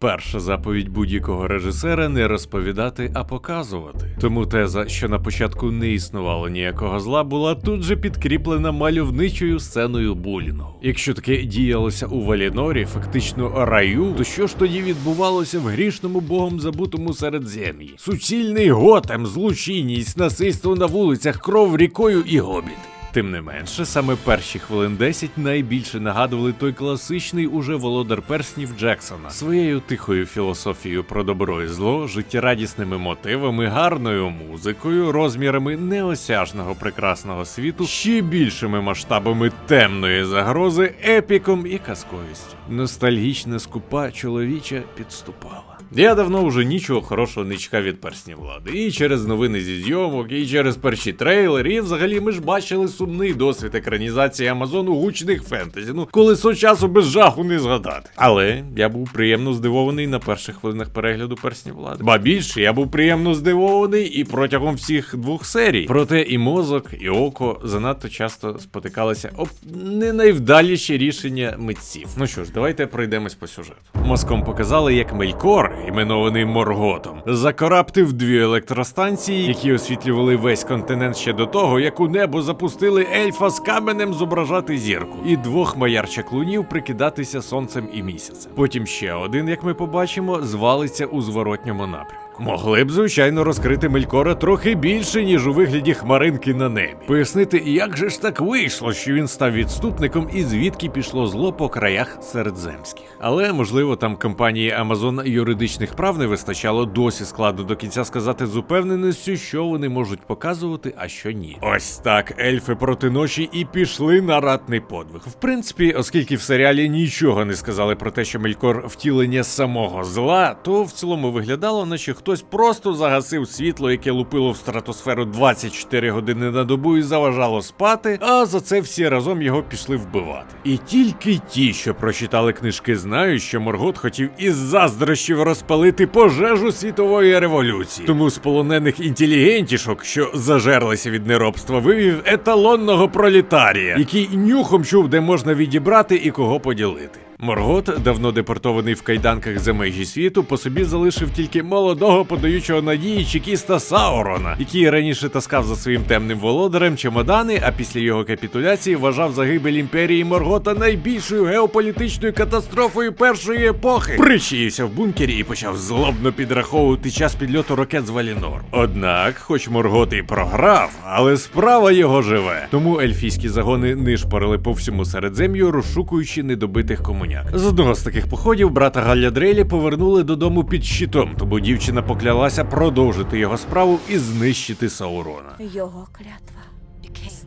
Перша заповідь будь-якого режисера не розповідати, а показувати. Тому теза, що на початку не існувало ніякого зла, була тут же підкріплена мальовничою сценою булінгу. Якщо таке діялося у Валінорі, фактично раю, то що ж тоді відбувалося в грішному богом забутому середзем'ї? Суцільний готем, злочинність, насильство на вулицях, кров рікою і гобіти. Тим не менше, саме перші хвилин 10 найбільше нагадували той класичний уже володар перснів Джексона своєю тихою філософією про добро і зло, життєрадісними мотивами, гарною музикою, розмірами неосяжного прекрасного світу, ще більшими масштабами темної загрози, епіком і казковістю. Ностальгічна скупа чоловіча підступала. Я давно вже нічого хорошого не чекав від персні влади. І через новини зі зйомок, і через перші трейлери, і взагалі ми ж бачили сумний досвід екранізації Амазону гучних фентезі. Ну, колесо часу без жаху не згадати. Але я був приємно здивований на перших хвилинах перегляду персні влади. Ба більше, я був приємно здивований і протягом всіх двох серій. Проте і мозок, і око занадто часто спотикалися об не найвдаліші рішення митців. Ну що ж, давайте пройдемось по сюжету. Мозком показали, як Мелькор, іменований Морготом, закораптив дві електростанції, які освітлювали весь континент ще до того, як у небо запустили ельфа з каменем зображати зірку, і двох маярчаклунів прикидатися сонцем і місяцем. Потім ще один, як ми побачимо, звалиться у зворотньому напрямку. Могли б, звичайно, розкрити Мелькора трохи більше, ніж у вигляді хмаринки на небі. Пояснити, як же ж так вийшло, що він став відступником і звідки пішло зло по краях середземських. Але можливо там компанії Amazon юридичних прав не вистачало досі складно до кінця сказати з упевненістю, що вони можуть показувати, а що ні. Ось так ельфи проти ночі і пішли на ратний подвиг. В принципі, оскільки в серіалі нічого не сказали про те, що Мелькор втілення самого зла, то в цілому виглядало, наче хтось просто загасив світло, яке лупило в стратосферу 24 години на добу і заважало спати, а за це всі разом його пішли вбивати. І тільки ті, що прочитали книжки, знають, що Моргот хотів із заздрощів розпалити пожежу світової революції. Тому з полонених інтелігентішок, що зажерлися від неробства, вивів еталонного пролетарія, який нюхом чув, де можна відібрати і кого поділити. Моргот, давно депортований в кайданках за межі світу, по собі залишив тільки молодого подаючого надії чекіста Саурона, який раніше таскав за своїм темним володарем чемодани, а після його капітуляції вважав загибель імперії Моргота найбільшою геополітичною катастрофою першої епохи. Причаївся в бункері і почав злобно підраховувати час підльоту ракет з Валінор. Однак, хоч Моргот і програв, але справа його живе. Тому ельфійські загони нишпорили по всьому середзем'ю, розшукуючи недобитих комуняк. З одного з таких походів брата Галлядрелі повернули додому під щитом, тому дівчина поклялася продовжити його справу і знищити Саурона. Його клятва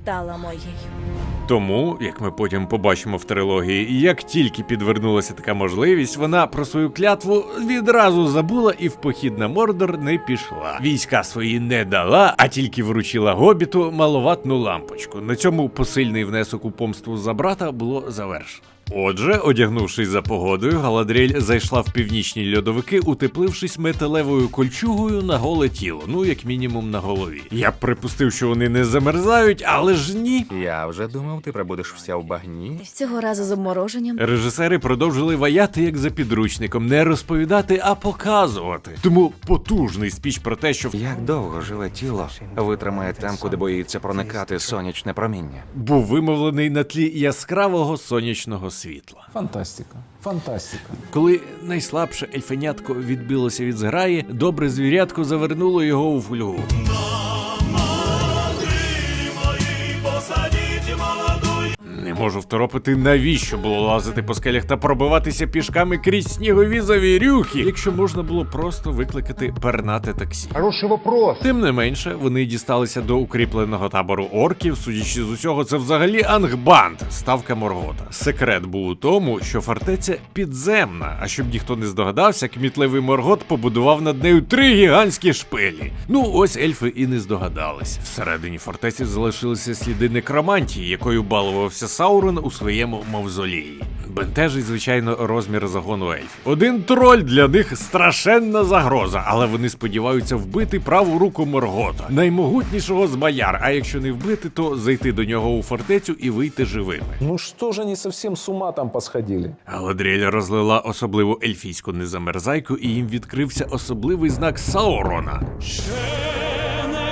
стала моєю. Тому, як ми потім побачимо в трилогії, як тільки підвернулася така можливість, вона про свою клятву відразу забула і в похід на Мордор не пішла. Війська свої не дала, а тільки вручила гобіту маловатну лампочку. На цьому посильний внесок у помству за брата було завершено. Отже, одягнувшись за погодою, Галадріель зайшла в північні льодовики, утеплившись металевою кольчугою на голе тіло, ну як мінімум на голові. Я б припустив, що вони не замерзають, але ж ні. Я вже думав, ти прибудеш вся в багні. Цього разу з обмороженням. Режисери продовжили ваяти як за підручником, не розповідати, а показувати. Тому потужний спіч про те, що Як довго живе тіло витримає там, куди боїться проникати сонячне проміння. був вимовлений на тлі яскравого сонячного світла. Фантастика. Фантастика. Коли найслабше ельфенятко відбилося від зграї, добре звірятко завернуло його у фольгу. Можу второпити, навіщо було лазити по скелях та пробиватися пішками крізь снігові завірюхи, якщо можна було просто викликати пернате таксі. Хороший вопрос. Тим не менше, вони дісталися до укріпленого табору орків. Судячи з усього, це взагалі ангбанд, ставка Моргота. Секрет був у тому, що фортеця підземна. А щоб ніхто не здогадався, кмітливий Моргот побудував над нею три гігантські шпилі. Ну ось ельфи і не здогадались. Всередині фортеці залишилися сліди некромантії, якою балувався Саурон Саурон у своєму мавзолеї. Бентежить, звичайно, розмір загону ельфів. Один троль для них страшенна загроза, але вони сподіваються вбити праву руку Моргота, наймогутнішого з бояр. А якщо не вбити, то зайти до нього у фортецю і вийти живими. Ну что же они совсем с ума там посходили? Галадріель розлила особливу ельфійську незамерзайку, і їм відкрився особливий знак Саурона.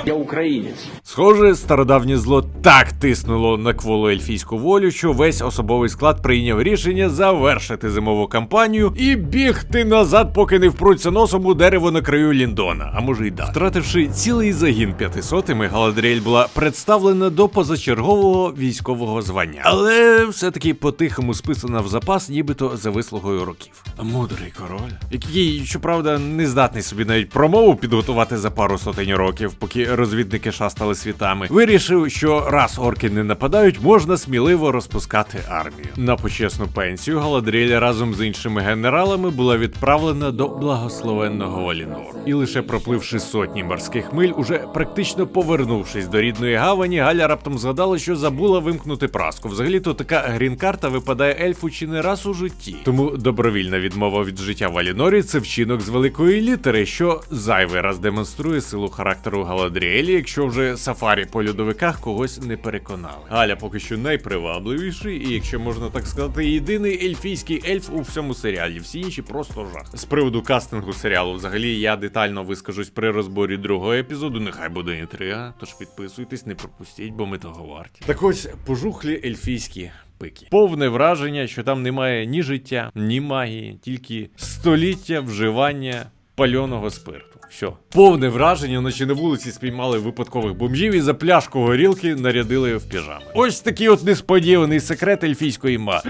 Я українець. Схоже, стародавнє зло так тиснуло на кволу ельфійську волю, що весь особовий склад прийняв рішення завершити зимову кампанію і бігти назад, поки не впруться носом у дерево на краю Ліндона, а може й да. Втративши цілий загін п'ятисотими, Галадріель була представлена до позачергового військового звання, але все-таки по-тихому списана в запас, нібито за вислугою років. Мудрий король, який, щоправда, не здатний собі навіть промову підготувати за пару сотень років, поки розвідники шастали світами, вирішив, що раз орки не нападають, можна сміливо розпускати армію. На почесну пенсію Галадріель разом з іншими генералами була відправлена до благословенного Валінору. І лише пропливши сотні морських миль, уже практично повернувшись до рідної гавані, Галя раптом згадала, що забула вимкнути праску. Взагалі-то така грін-карта випадає ельфу чи не раз у житті. Тому добровільна відмова від життя в Валінорі це вчинок з великої літери, що зайвий раз демонструє силу характеру Галадріелі, якщо вже сафарі по льодовиках когось не переконали. Галя поки що найпривабливіший, і якщо можна так сказати, єдиний ельфійський ельф у всьому серіалі. Всі інші просто жах. З приводу кастингу серіалу, взагалі я детально вискажусь при розборі другого епізоду. Нехай буде інтрига. Тож підписуйтесь, не пропустіть, бо ми того варті. Так ось пожухлі ельфійські. Пики. Повне враження, що там немає ні життя, ні магії, тільки століття вживання пальоного спирту. Все. Повне враження, наче на вулиці спіймали випадкових бомжів і за пляшку горілки нарядили в піжами. Ось такий от несподіваний секрет ельфійської ма.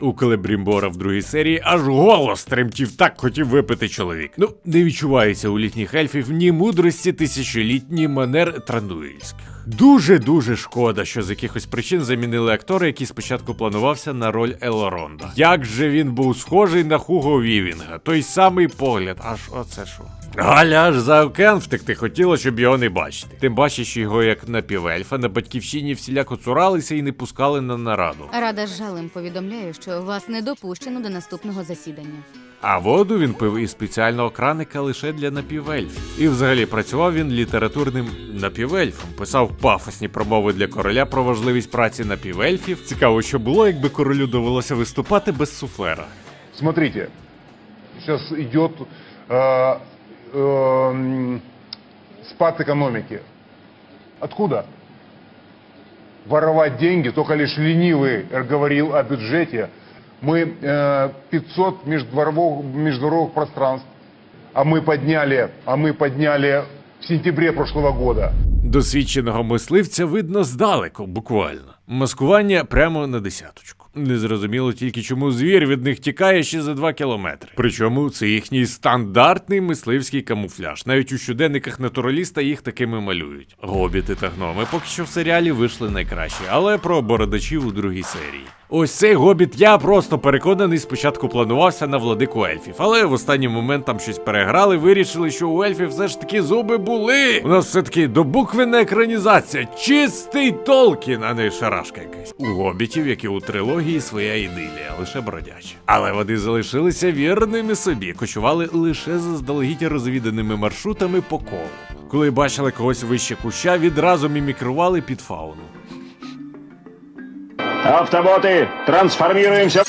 У Келебрімбора в другій серії аж голос тремтів, так хотів випити чоловік. Ну, не відчувається у літніх ельфів ні мудрості тисячоліть, ні манер трандуїльських. Дуже дуже шкода, що з якихось причин замінили актора, який спочатку планувався на роль Елоронда. Як же він був схожий на Хуго Вівінга, той самий погляд, аж оце що. Галя аж за океан втекти хотіла, щоб його не бачити. Тим паче, що його як напівельфа на батьківщині всіляко цуралися і не пускали на нараду. Рада з жалем повідомляю, що вас не допущено до наступного засідання. А воду він пив із спеціального краника лише для напівельфів. І взагалі працював він літературним напівельфом, писав пафосні промови для короля про важливість праці напівельфів. Цікаво, що було, якби королю довелося виступати без суфлера. Смотрите, сейчас идет э, э, м, спад экономики. Откуда? Воровать деньги, только лишь ленивый говорил о бюджете. Мы э, 500 междворовых, междворовых пространств, а мы подняли, а мы подняли в сентябре прошлого года. Досвідченого мисливця видно здалеку, буквально. Маскування прямо на десяточку. Незрозуміло тільки чому звір від них тікає ще за два кілометри. Причому це їхній стандартний мисливський камуфляж. Навіть у щоденниках натураліста їх такими малюють. Гобіти та гноми поки що в серіалі вийшли найкраще, але про бородачів у другій серії. Ось цей гобіт я просто переконаний, спочатку планувався на владику ельфів, але в останній момент там щось переграли, вирішили, що у ельфів все ж таки зуби були. У нас все-таки добуквенна екранізація, чистий Толкін, а не шарашка якась. У гобітів, як і у трилогії, своя ідилія, лише бродяча. Але вони залишилися вірними собі, кочували лише заздалегідь розвіданими маршрутами по колу. Коли бачили когось вище куща, відразу мімікрували під фауну. Автоботи, трансформируемся.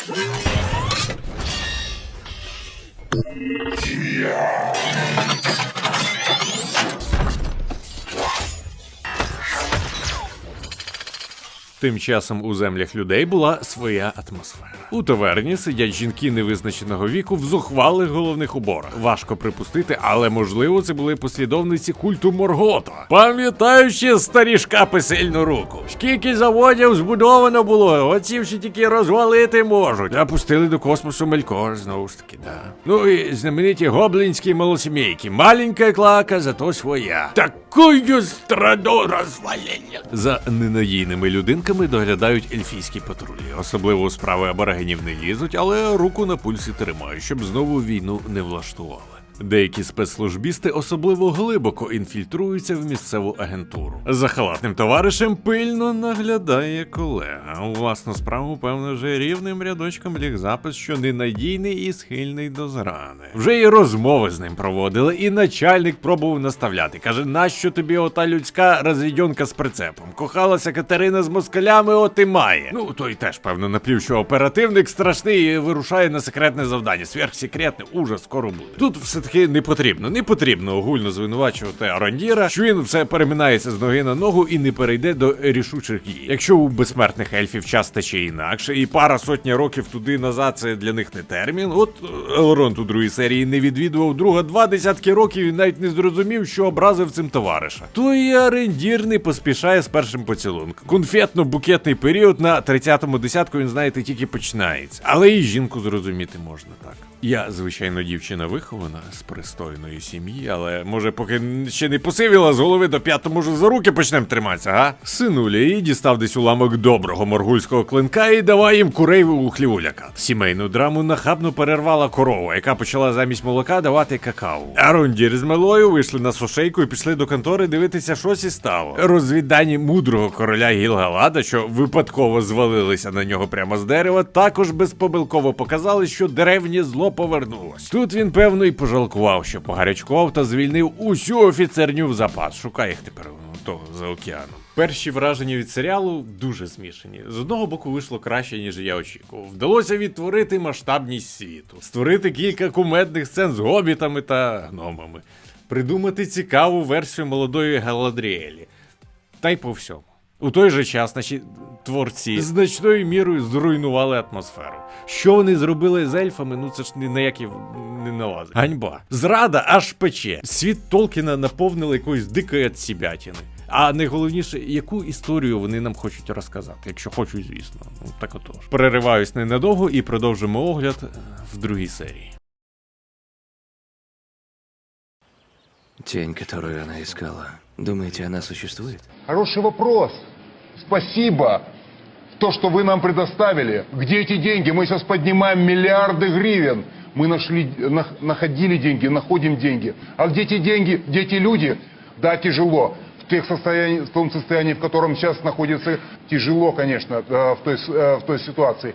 Тим часом у землях людей була своя атмосфера. У таверні сидять жінки невизначеного віку в зухвалих головних уборах. Важко припустити, але можливо це були послідовниці культу Моргота. Пам'ятаючи старі шкапи сильну руку. Скільки заводів збудовано було, оці всі тільки розвалити можуть. А пустили до космосу Мелькор, знову ж таки, да. Ну і знамениті гоблінські малосімейки. Маленька клака, зато своя. Такую страду розвалення. За ненадійними людинками доглядають ельфійські патрулі. Особливо у справи аборигенів не лізуть, але руку на пульсі тримають, щоб знову війну не влаштували. Деякі спецслужбісти особливо глибоко інфільтруються в місцеву агентуру. За халатним товаришем пильно наглядає колега. У власну справу, певно, вже рівним рядочком ліг запис, що ненадійний і схильний до зрани. Вже і розмови з ним проводили, і начальник пробував наставляти. Каже, нащо тобі ота людська розвідьонка з прицепом? Кохалася Катерина з москалями, от і має. Ну, той теж, певно, наплів, що оперативник страшний і вирушає на секретне завдання. Сверхсекретне, ужас, скоро буде. Тут все-таки не потрібно, не потрібно огульно звинувачувати Арандіра, що він все переминається з ноги на ногу і не перейде до рішучих дій. Якщо у безсмертних ельфів час тече інакше, і пара сотні років туди назад це для них не термін. От Елронд у другій серії не відвідував друга два десятки років і навіть не зрозумів, що образив цим товариша. То і Арендір не поспішає з першим поцілунком. Конфетно-букетний період на 30-му десятку він, знаєте, тільки починається. Але і жінку зрозуміти можна так. Я, звичайно, дівчина вихована з пристойної сім'ї, але може, поки ще не посивіла з голови до п'ятого, може, за руки почнемо триматися, га? Синуля і дістав десь уламок доброго моргульського клинка і давай їм курей у хліву. Сімейну драму нахабно перервала корова, яка почала замість молока давати какао. А Рондір з Мелою вийшли на сушейку і пішли до контори дивитися, щось і стало. Розвіддані мудрого короля Гілгалада, що випадково звалилися на нього прямо з дерева, також безпомилково показали, що деревнє зло повернулось. Тут він, певно, і пожалкував, що погарячкував та звільнив усю офіцерню в запас. Шукай їх тепер ну, того за океаном. Перші враження від серіалу дуже змішані. З одного боку вийшло краще, ніж я очікував. Вдалося відтворити масштабність світу, створити кілька кумедних сцен з гобітами та гномами, придумати цікаву версію молодої Галадріелі. Та й по всьому. У той же час наші творці значною мірою зруйнували атмосферу. Що вони зробили з ельфами, ну це ж ні на які не налазить. Ганьба. Зрада аж пече. Світ Толкіна наповнили якоюсь дикою отсібятіни. А найголовніше, яку історію вони нам хочуть розказати, якщо хочуть, звісно. Ну так отож. Перериваюсь ненадовго і продовжимо огляд в другій серії. Тень, которую она искала. Думаете, она существует? Хороший вопрос. Спасибо. То, что вы нам предоставили. Где эти деньги? Мы сейчас поднимаем миллиарды гривен. Мы нашли, нах- находили деньги, находим деньги. А где эти деньги? Где эти люди? Да, тяжело. В, тех состоянии, в том состоянии, в котором сейчас находится, тяжело, конечно, э, в той, э, в той ситуации.